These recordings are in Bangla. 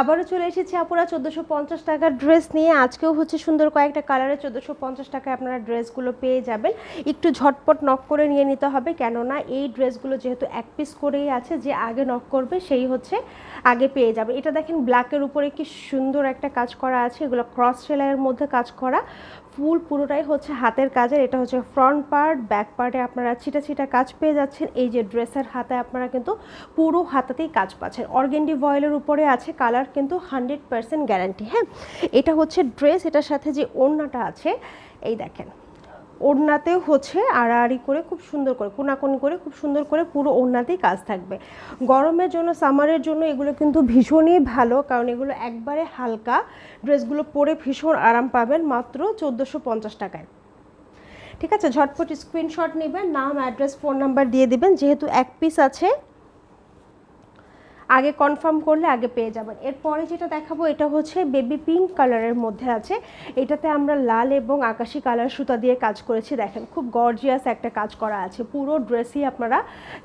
আবারও চলে এসেছি আপুরা, চোদ্দোশো পঞ্চাশ টাকার ড্রেস নিয়ে। আজকেও হচ্ছে সুন্দর কয়েকটা কালারে চোদ্দোশো পঞ্চাশ টাকায় আপনারা ড্রেসগুলো পেয়ে যাবেন। একটু ঝটপট নক করে নিয়ে নিতে হবে, কেননা এই ড্রেসগুলো যেহেতু এক পিস করেই আছে, যে আগে নক করবে সেই হচ্ছে আগে পেয়ে যাবে। এটা দেখেন ব্ল্যাকের উপরে কি সুন্দর একটা কাজ করা আছে, এগুলো ক্রস সেলাইয়ের মধ্যে কাজ করা। ফুল পুরোটাই হচ্ছে হাতের কাজের। এটা হচ্ছে ফ্রন্ট পার্ট ব্যাক পার্টে আপনারা ছিটা ছিটা কাজ পেয়ে যাচ্ছেন। এই যে ড্রেসের হাতে আপনারা কিন্তু পুরো হাতাতেই কাজ পাচ্ছেন। অর্গেন্ডি ভয়েলের উপরে আছে কালার কিন্তু হান্ড্রেড পার্সেন্ট গ্যারান্টি হ্যাঁ? এটা হচ্ছে ড্রেস এটার সাথে যে ওড়নাটা আছে, এই দেখেন। ওড়নাতেও হচ্ছে আড়াআড়ি করে খুব সুন্দর করে, কোনাকুনি করে খুব সুন্দর করে পুরো ওড়নাতেই কাজ থাকবে। গরমের জন্য, সামারের জন্য এগুলো কিন্তু ভীষণই ভালো, কারণ এগুলো একবারে হালকা। ড্রেসগুলো পরে ভীষণ আরাম পাবেন মাত্র চোদ্দোশো পঞ্চাশ টাকায়। ঠিক আছে, ঝটপট স্ক্রিনশট নেবেন, নাম অ্যাড্রেস ফোন নাম্বার দিয়ে দেবেন, যেহেতু এক পিস আছে। আগে কনফার্ম করলে আগে পেয়ে যাবেন। এরপরে যেটা দেখাবো, এটা হচ্ছে বেবি পিঙ্ক কালারের মধ্যে আছে। এটাতে আমরা লাল এবং আকাশি কালার সুতা দিয়ে কাজ করেছি। দেখেন, খুব গর্জিয়াস একটা কাজ করা আছে। পুরো ড্রেসই আপনারা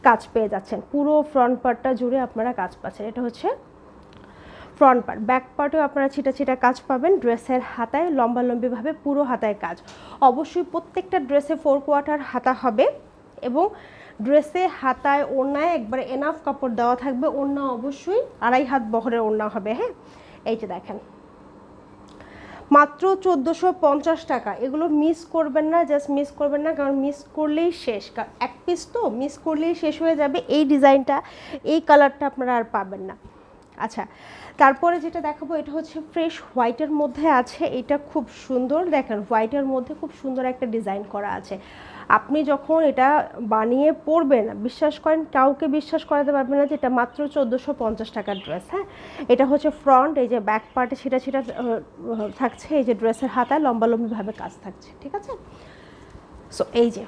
কাজ পেয়ে যাচ্ছেন। পুরো ফ্রন্ট পার্টটা জুড়ে আপনারা কাজ পাচ্ছেন। এটা হচ্ছে ফ্রন্ট পার্ট ব্যাক পার্টেও আপনারা ছিটা ছিটা কাজ পাবেন ড্রেসের হাতায় লম্বালম্বিভাবে পুরো হাতায় কাজ। অবশ্যই প্রত্যেকটা ড্রেসে ফোর কোয়ার্টার হাতা হবে। এবং ড্রেসে, হাতায়, ওড়নায় একবারে এনাফ কাপড় দেওয়া থাকবে। ওড়না অবশ্যই আড়াই হাত বহরের ওড়না হবে হ্যাঁ? এই যে দেখেন। মাত্র চোদ্দোশো পঞ্চাশ টাকা। এগুলো মিস করবেন না জাস্ট মিস করবেন না, কারণ মিস করলেই শেষ। কারণ এক পিস তো মিস করলেই শেষ হয়ে যাবে। এই ডিজাইনটা এই কালারটা আপনারা আর পাবেন না। আচ্ছা তারপরে যেটা দেখাবো এটা হচ্ছে ফ্রেশ হোয়াইটের মধ্যে আছে, এটা খুব সুন্দর। দেখেন হোয়াইটের মধ্যে খুব সুন্দর একটা ডিজাইন করা আছে। আপনি যখন এটা বানিয়ে পরবেন, বিশ্বাস করেন, কাউকে বিশ্বাস করাতে পারবেন না যে এটা মাত্র চোদ্দোশো পঞ্চাশ টাকার ড্রেস হ্যাঁ? এটা হচ্ছে ফ্রন্ট এই যে ব্যাক পার্টে সেটা সেটা থাকছে, এই যে ড্রেসের হাতায় লম্বালম্বিভাবে কাজ থাকছে, ঠিক আছে? সো এই যে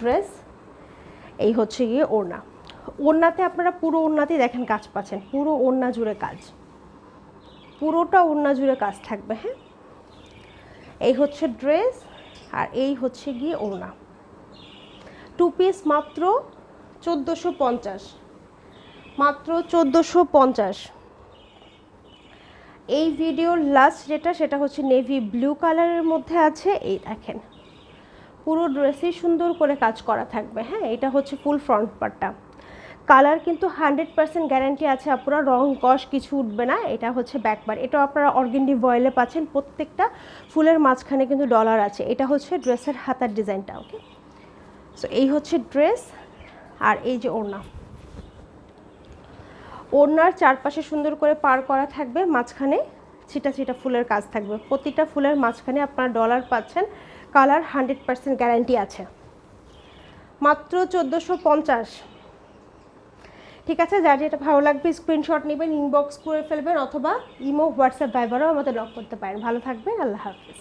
ড্রেস এই হচ্ছে গিয়ে ওড়না। ওড়নাতে আপনারা পুরো ওড়নাতেই দেখেন কাজ পাচ্ছেন, পুরো ওড়না জুড়ে কাজ। পুরোটা ওড়না জুড়ে কাজ থাকবে হ্যাঁ? এই হচ্ছে ড্রেস আর এই হচ্ছে গিয়ে ওড়না। টু পিস মাত্র চোদ্দোশো পঞ্চাশ। মাত্র চোদ্দোশো পঞ্চাশ। এই ভিডিওর লাস্ট যেটা, সেটা হচ্ছে নেভি ব্লু কালারের মধ্যে আছে, এই দেখেন। পুরো ড্রেসই সুন্দর করে কাজ করা থাকবে হ্যাঁ? এটা হচ্ছে ফুল ফ্রন্ট পার্টটা কালার কিন্তু হান্ড্রেড পার্সেন্ট গ্যারান্টি আছে আপনারা রং কষ কিছু উঠবে না, এটা হচ্ছে ব্যাকবার। এটা আপনারা অর্গেন্ডি ভয়েলে পাচ্ছেন, প্রত্যেকটা ফুলের মাঝখানে কিন্তু ডলার আছে। এটা হচ্ছে ড্রেসের হাতার ডিজাইনটা ওকে সো এই হচ্ছে ড্রেস আর এই যে ওড়না। ওড়নার চারপাশে সুন্দর করে পার করা থাকবে, মাঝখানে ছিটা ছিটা ফুলের কাজ থাকবে। প্রতিটা ফুলের মাঝখানে আপনারা ডলার পাচ্ছেন, কালার হান্ড্রেড পার্সেন্ট গ্যারান্টি আছে। মাত্র চোদ্দোশো পঞ্চাশ ঠিক আছে, যার যেটা ভালো লাগবে স্ক্রিনশট নেবেন ইনবক্স করে ফেলবেন, অথবা ইমো হোয়াটসঅ্যাপ ভাইবারও আমাদের লক করতে পারেন। ভালো থাকবেন, আল্লাহ হাফিজ।